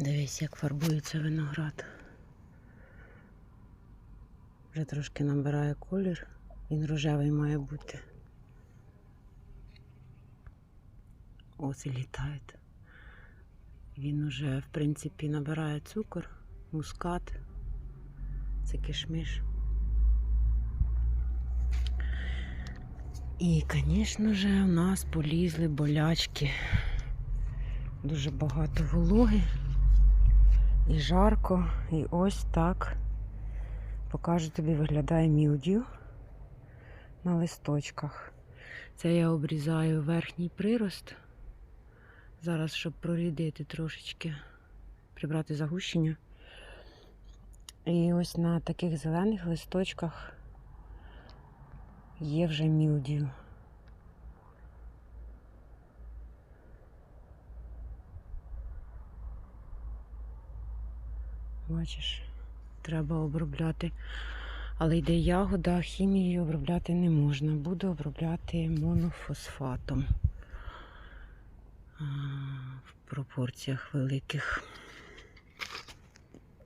Дивись, як фарбується виноград. Вже трошки набирає колір. Він рожевий має бути. Ось і літають. Він уже, в принципі, набирає цукор, мускат. Це кишмиш. І, звісно ж, у нас полізли болячки. Дуже багато вологи. І жарко. І ось так. Покажу тобі, виглядає мілдю на листочках. Це я обрізаю верхній прирост. Зараз, щоб прорідити трошечки, прибрати загущення. І ось на таких зелених листочках є вже мілдію. Бачиш, треба обробляти. Але йде ягода, хімією обробляти не можна. Буду обробляти монофосфатом в пропорціях великих.